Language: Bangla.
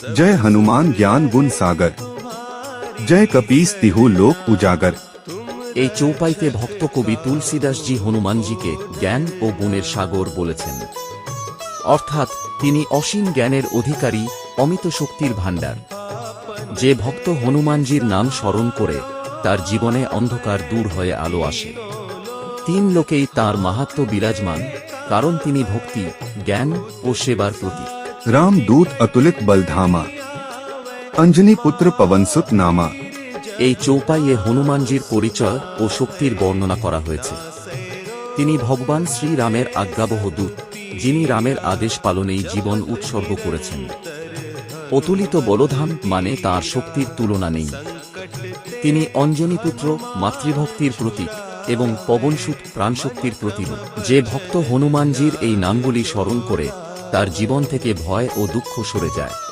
जय हनुमान ज्ञान गुण सागर जय कपीस तिहु लोक उजागर এই চৌপাইতে ভক্ত কবি তুলসীদাসজি হনুমানজিকে জ্ঞান ও গুণের সাগর বলেছেন অর্থাৎ তিনি অসীম জ্ঞানের অধিকারী অমিত শক্তির ভাণ্ডার যে ভক্ত হনুমানজির নাম স্মরণ করে তার জীবনে অন্ধকার দূর হয়ে আলো আসে তিন লোকেই তার মাহাত্ম বিরাজমান কারণ তিনি ভক্তি জ্ঞান ও সেবার প্রতীক राम दूत अतुलित बलधामा अंजनी पुत्र पवन सुत नामा এই চৌপাইয়ে হনুমানজির পরিচয় ও শক্তির বর্ণনা করা হয়েছে তিনি ভগবান শ্রীরামের আজ্ঞাবহ দূত যিনি রামের আদেশ পালনেই জীবন উৎসর্গ করেছেন অতুলিত বলধাম মানে তার শক্তির তুলনা নেই তিনি অঞ্জনীপুত্র মাতৃভক্তির প্রতীক এবং পবনসুত প্রাণশক্তির প্রতীক যে ভক্ত হনুমানজির এই নামগুলি স্মরণ করে তার জীবন থেকে ভয় ও দুঃখ সরে যায়।